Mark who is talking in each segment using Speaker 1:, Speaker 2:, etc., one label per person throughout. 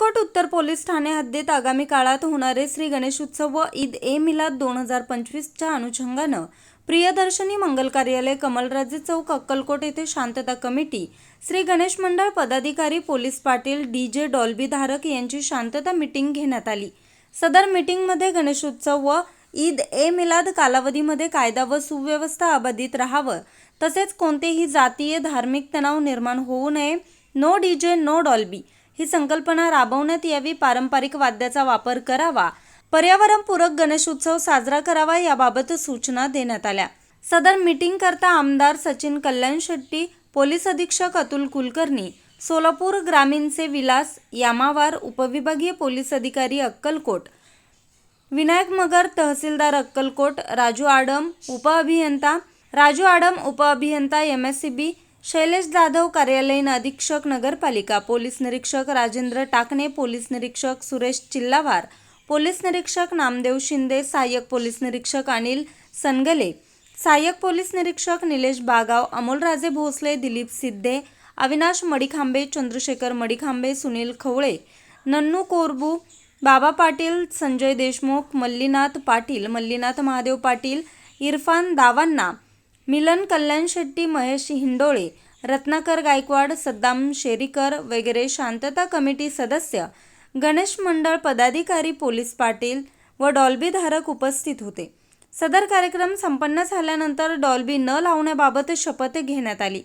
Speaker 1: अक्कलकोट उत्तर पोलीस ठाणे हद्दीत आगामी काळात होणारे श्री गणेशोत्सव व ईद ए मिलाद दोन हजार पंचवीसच्या अनुषंगानं प्रियदर्शनी मंगल कार्यालय कमलराजे चौक अक्कलकोट येथे शांतता कमिटी श्री गणेश मंडळ पदाधिकारी police Patil D J Dolby धारक यांची शांतता मीटिंग घेण्यात आली. सदर मीटिंगमध्ये गणेशोत्सव व ईद ए मिलाद कालावधीमध्ये कायदा व सुव्यवस्था अबाधित राहावं तसेच कोणतेही जातीय धार्मिक तणाव निर्माण होऊ नये no D J no Dolby ही संकल्पना राबवण्यात यावी पारंपरिक वाद्याचा वापर करावा. पर्यावरणपूरक गणेशोत्सव साजरा करावा याबाबत सूचना देण्यात आल्या. सदर मीटिंग करता आमदार सचिन कल्याण शेट्टी पोलीस अधीक्षक अतुल कुलकर्णी सोलापूर ग्रामीणचे विलास यामावार उपविभागीय पोलीस अधिकारी अक्कलकोट विनायक मगर तहसीलदार अक्कलकोट राजू आडम उपअभियंता राजू आडम उपअभियंता M S C B Shailesh Jadhav कार्यालयीन अधीक्षक नगरपालिका पोलीस निरीक्षक राजेंद्र टाकणे पोलीस निरीक्षक सुरेश चिल्लावार पोलीस निरीक्षक नामदेव शिंदे सहाय्यक पोलीस निरीक्षक अनिल सनगले सहाय्यक पोलीस निरीक्षक निलेश बागाव अमोलराजे भोसले दिलीप सिद्धे अविनाश मडिखांबे चंद्रशेखर मडिखांबे सुनील खवळे नन्नू कोरबू बाबा पाटील संजय देशमुख मल्लीनाथ पाटील मल्लीनाथ महादेव पाटील इरफान दावांना मिलन कल्याण शेट्टी महेश हिंडोळे रत्नाकर गायकवाड सद्दाम शेरीकर वगैरे शांतता कमिटी सदस्य गणेश मंडळ पदाधिकारी पोलीस पाटील व डॉल्बीधारक उपस्थित होते. सदर कार्यक्रम संपन्न झाल्यानंतर डॉल्बी न लावण्याबाबत शपथ घेण्यात आली.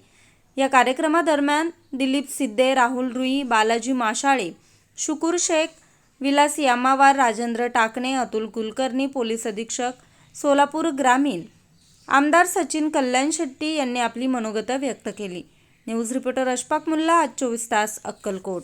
Speaker 1: या कार्यक्रमादरम्यान दिलीप सिद्धे राहुल रुई बालाजी माशाळे शुकूर शेख विलास यामावार राजेंद्र टाकणे अतुल कुलकर्णी पोलीस अधीक्षक सोलापूर ग्रामीण आमदार सचिन कल्याण शेट्टी यांनी आपली मनोगतं व्यक्त केली. न्यूज रिपोर्टर अशफाक मुल्ला आज चोवीस तास अक्कलकोट.